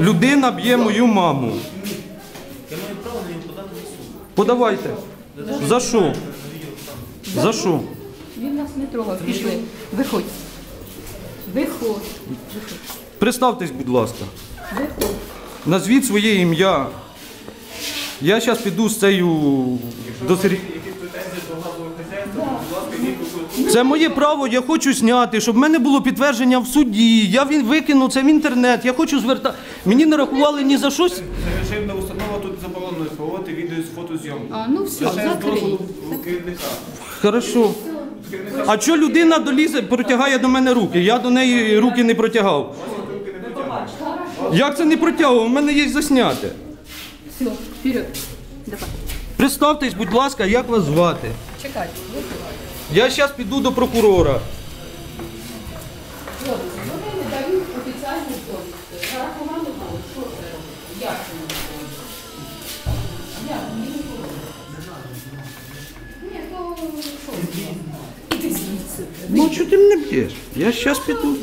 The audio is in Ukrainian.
Людина б'є мою маму. Я маю право на нього подати на суд. Подавайте. За що? За що? Він нас не трогав. Пішли. Виходь. Виходь. Представтесь, будь ласка. Виходь. Назвіть своє ім'я. Я зараз піду з цією до сер- Це моє право, я хочу зняти, щоб в мене було підтвердження в суді. Я він викину це в інтернет. Я хочу звертати. Мені не рахували ні за щось. Це режимна установа, тут заборонено проводити відео з фотозйомку. А, ну все, Лише з закрий. дозволу керівника. Хорошо. А що людина долізе, протягає до мене руки? Я до неї руки не протягав. Як це не протягував? У мене є засняте. Все, вперед. Давай. Представтесь, будь ласка, як вас звати? Чекай. Виходь. Я зараз піду до прокурора. Хлопці, вони не дають офіціальну повістку. Зарахували було. Що це робити? Як це не було? Як? Мені не було. Ні, то що? Іди звідси. Ну, чого ти мене б'єш? Я зараз піду.